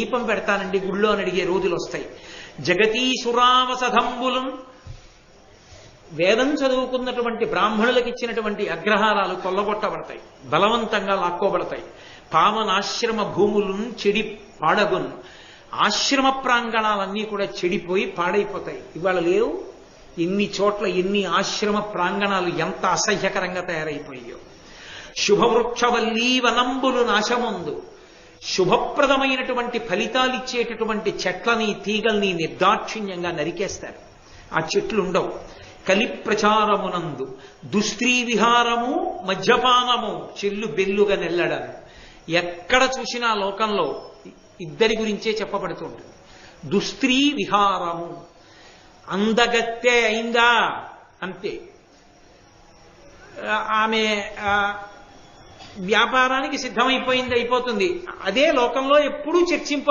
దీపం పెడతానండి గుళ్ళో అని అడిగే రోజులు వస్తాయి. జగతీసురావసధంబులం వేదం చదువుకున్నటువంటి బ్రాహ్మణులకు ఇచ్చినటువంటి అగ్రహారాలు కొల్లగొట్టబడతాయి. బలవంతంగా లాక్కోబడతాయి. పావనాశ్రమ భూములను చెడి పాడగును. ఆశ్రమ ప్రాంగణాలన్నీ కూడా చెడిపోయి పాడైపోతాయి. ఇవాళ లేవు. ఎన్ని చోట్ల ఎన్ని ఆశ్రమ ప్రాంగణాలు ఎంత అసహ్యకరంగా తయారైపోయాయో. శుభవృక్షవల్లీ వనంబులు నాశముందు. శుభప్రదమైనటువంటి ఫలితాలు ఇచ్చేటటువంటి చెట్లని తీగల్ని నిర్దాక్షిణ్యంగా నరికేస్తారు. ఆ చెట్లు ఉండవు కలి ప్రచారమునందు దుస్త్రీ విహారము మద్యపానము చెల్లు బెల్లుగా నెల్లడం ఎక్కడ చూసినా లోకంలో ఇద్దరి గురించే చెప్పబడుతుంది దుస్త్రీ విహారము అందగత్తే అయిందా? అంతే. ఆమె ఆ, వ్యాపారానికి సిద్ధమైపోయింది అయిపోతుంది. అదే లోకంలో ఎప్పుడూ చర్చింప